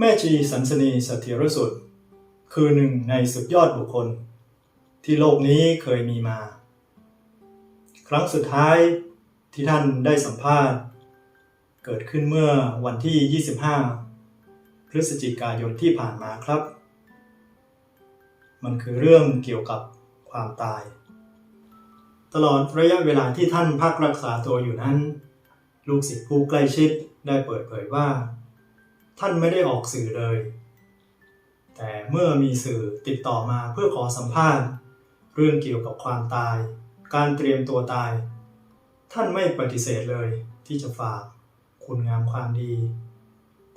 แม่ชีสันสนีสถิรสุด คือหนึ่งในสุดยอดบุคคล ที่โลกนี้เคยมีมา ครั้งสุดท้ายที่ท่านได้สัมภาษณ์ เกิดขึ้นเมื่อวันที่ 25 พฤศจิกายนที่ผ่านมาครับ มันคือเรื่องเกี่ยวกับความตาย ตลอดระยะเวลาที่ท่านพักรักษาตัวอยู่นั้น ลูกศิษย์ผู้ใกล้ชิดได้เปิดเผยว่า ท่านไม่ได้ออกสื่อเลย แต่เมื่อมีสื่อติดต่อมาเพื่อขอสัมภาษณ์ เรื่องเกี่ยวกับความตาย การเตรียมตัวตาย ท่านไม่ปฏิเสธเลยที่จะฝากคุณงามความดี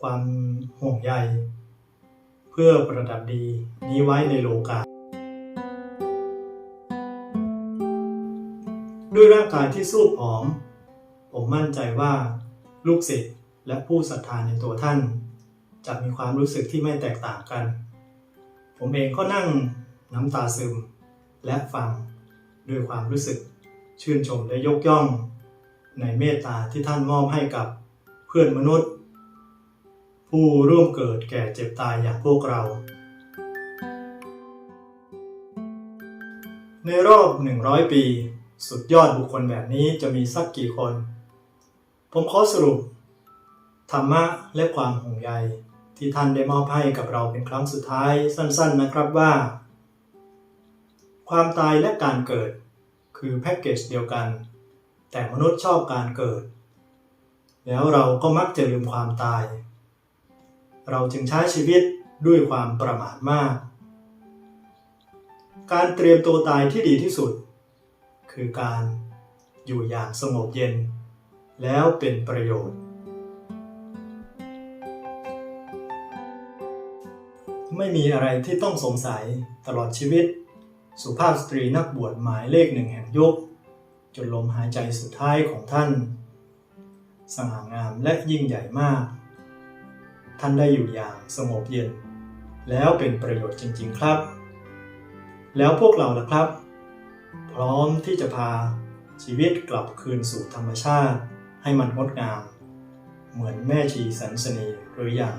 ความห่วงใย เพื่อประดับดีนี้ไว้ในโลกาด้วยร่างกายที่สู้ผอม ผมมั่นใจว่าลูกศิษย์ และผู้ศรัทธาในตัวท่าน จะมีความรู้สึกที่ไม่แตกต่างกัน ผมเองก็นั่งน้ำตาซึม และฟังด้วยความรู้สึกชื่นชมและยกย่อง ในเมตตาที่ท่านมอบให้กับเพื่อนมนุษย์ ผู้ร่วมเกิดแก่เจ็บตายอย่างพวกเรา ในรอบ 100 ปี สุดยอดบุคคลแบบนี้จะมีสักกี่คน ผมขอสรุป ธรรมะและความห่วงใยที่ท่านได้มอบให้กับเราเป็นครั้งสุดท้ายสั้นๆนะครับว่า ความตายและการเกิดคือแพ็กเกจเดียวกัน แต่มนุษย์ชอบการเกิด แล้วเราก็มักจะลืมความตาย เราจึงใช้ชีวิตด้วยความประมาทมาก การเตรียมตัวตายที่ดีที่สุด คือการอยู่อย่างสงบเย็น แล้วเป็นประโยชน์ ไม่มีอะไรที่ต้องสงสัยตลอดชีวิต สุภาพสตรีนักบวชหมายเลขหนึ่งแห่งยุค จนลมหายใจสุดท้ายของท่าน สง่างามและยิ่งใหญ่มาก ท่านได้อยู่อย่างสงบเย็น แล้วเป็นประโยชน์จริง ๆครับ แล้วพวกเราล่ะครับ พร้อมที่จะพาชีวิตกลับคืนสู่ธรรมชาติ ให้มันงดงาม เหมือนแม่ชีสันสนีหรืออยัง